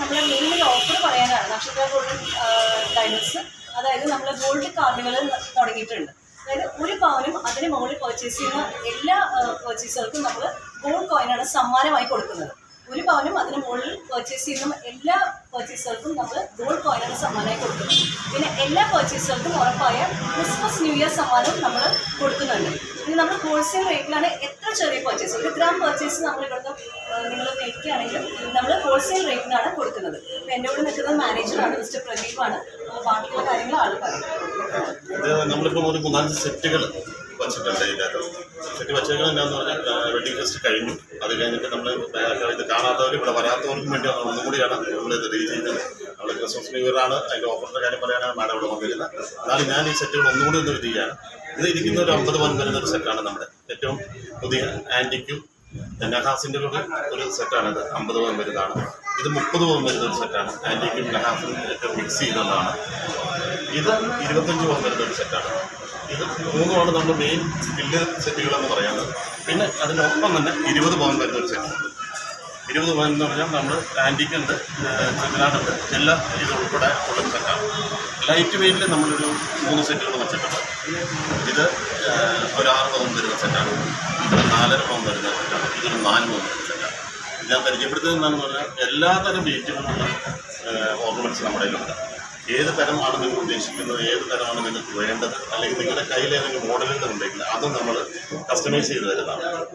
നമ്മുടെ main offer പറയാനാണ്. നക്ഷത്ര ഗോൾഡൻ ഡയമണ്ട്സ് അതായത് നമ്മൾ ഗോൾഡ് കാർഡുകൾ തുടങ്ങിയിട്ടുണ്ട്. അതായത് ഒരു പവനും അതിന് മുകളിൽ പർച്ചേസ് ചെയ്യുന്ന എല്ലാ പർച്ചേസുകൾക്കും നമ്മൾ ഗോൾഡ് കോയിനാണ് സമ്മാനമായി കൊടുക്കുന്നത്. ഒരു പവനും അതിന് മുകളിൽ പർച്ചേസ് ചെയ്യുന്ന എല്ലാ പർച്ചേസുകൾക്കും നമ്മൾ ഗോൾഡ് കോയിനാണ് സമ്മാനമായി കൊടുക്കുന്നത്. പിന്നെ എല്ലാ പർച്ചേസുകൾക്കും ഉറപ്പായ ക്രിസ്മസ് ന്യൂ ഇയർ സമ്മാനവും നമ്മൾ കൊടുക്കുന്നുണ്ട്. ഇനി നമ്മൾ ഹോൾസെയിൽ റേറ്റിലാണ് എത്ര ചെറിയ പർച്ചേസ് ഒരു ഗ്രാം പർച്ചേസ് നമ്മൾ ഇവിടുത്തെ നിങ്ങൾ മേടിക്കുകയാണെങ്കിൽ നമ്മൾ ഹോൾസെയിൽ റേറ്റിനാണ് കൊടുക്കുന്നത്. അപ്പം എന്റെ കൂടെ നിൽക്കുന്ന മാനേജറാണ് മിസ്റ്റർ പ്രദീപാണ്. ബാക്കിയുള്ള കാര്യങ്ങൾ ആൾ പറയും. നമ്മളിപ്പോൾ ഒരു മൂന്നാൽ സെറ്റുകൾ വച്ചിട്ടുണ്ട് ഇതിനകത്ത് സെറ്റ് വെച്ചേക്കുന്നത് എന്താണെന്ന് പറഞ്ഞാൽ വെഡിങ് ഫെസ്റ്റ് കഴിഞ്ഞു. അത് കഴിഞ്ഞിട്ട് നമ്മൾ ഇത് കാണാത്തവരും ഇവിടെ വരാത്തവർക്കും വേണ്ടി ഒന്നും കൂടിയാണ് നമ്മൾ ഇത് റീ ചെയ്യുന്നത് നമ്മൾ ക്രിസ്മസ് ന്യൂ ഇയറാണ് അതിന്റെ ഓഫറിന്റെ കാര്യം പറയാനാണ് മാഡം ഇവിടെ വന്നിരുന്നത്. എന്നാലും ഞാൻ ഈ സെറ്റുകൾ ഒന്നുകൂടി ഒന്ന് ചെയ്യുകയാണ്. ഇത് ഇരിക്കുന്ന ഒരു അമ്പത് പവൻ വരുന്ന ഒരു സെറ്റാണ് നമ്മുടെ ഏറ്റവും പുതിയ ആന്റിക്കും നഹാസിന്റെ കൂടെ ഒരു സെറ്റാണിത് അമ്പത് പവൻ വരുന്നതാണ്. ഇത് മുപ്പത് പവൻ വരുന്ന ഒരു സെറ്റാണ് ആന്റിക്കും നഹാസും ഒക്കെ മിക്സ് ചെയ്തതാണ് ഇത് ഇരുപത്തഞ്ച് പവൻ വരുന്ന ഒരു സെറ്റാണ് ഇത് മൂന്നുമാണ് നമ്മുടെ മെയിൻ ബില്ല് സെറ്റുകൾ എന്ന് പറയുന്നത്. പിന്നെ അതിനൊപ്പം തന്നെ ഇരുപത് പവൻ വരുന്ന ഒരു സെറ്റുണ്ട് ഇരുപത് പവൻ എന്ന് പറഞ്ഞാൽ നമ്മൾ ആന്റിക്കുണ്ട് ചെമ്മനാടുണ്ട് എല്ലാ ഇത് ഉൾപ്പെടെ ഉള്ള സെറ്റാണ് ലൈറ്റ് വെയിറ്റിൽ നമ്മളൊരു മൂന്ന് സെറ്റുകൾ വെച്ചിട്ടുണ്ട്. ഇത് ഒരാറ് പവൻ വരുന്ന സെറ്റാണ് ഇത് നാലര പവൻ വരുന്ന സെറ്റാണ് ഇതൊരു നാല് പവൻ വരുന്ന സെറ്റാണ് ഞാൻ പരിചയപ്പെടുത്തുന്നത് എന്താണെന്ന് പറഞ്ഞാൽ എല്ലാത്തരം വെയിറ്റുകളുള്ള ഓർണമെന്റ്സ് നമ്മുടെ കയ്യിലുണ്ട്. ഏത് തരമാണ് നിങ്ങൾ ഉദ്ദേശിക്കുന്നത്? ഏത് തരമാണ് നിങ്ങൾക്ക് വേണ്ടത്? അല്ലെങ്കിൽ നിങ്ങളുടെ കയ്യിൽ ഏതെങ്കിലും മോഡലുകൾ ഉണ്ടെങ്കിൽ അത് നമ്മൾ കസ്റ്റമൈസ് ചെയ്ത് തരുന്നതാണ്.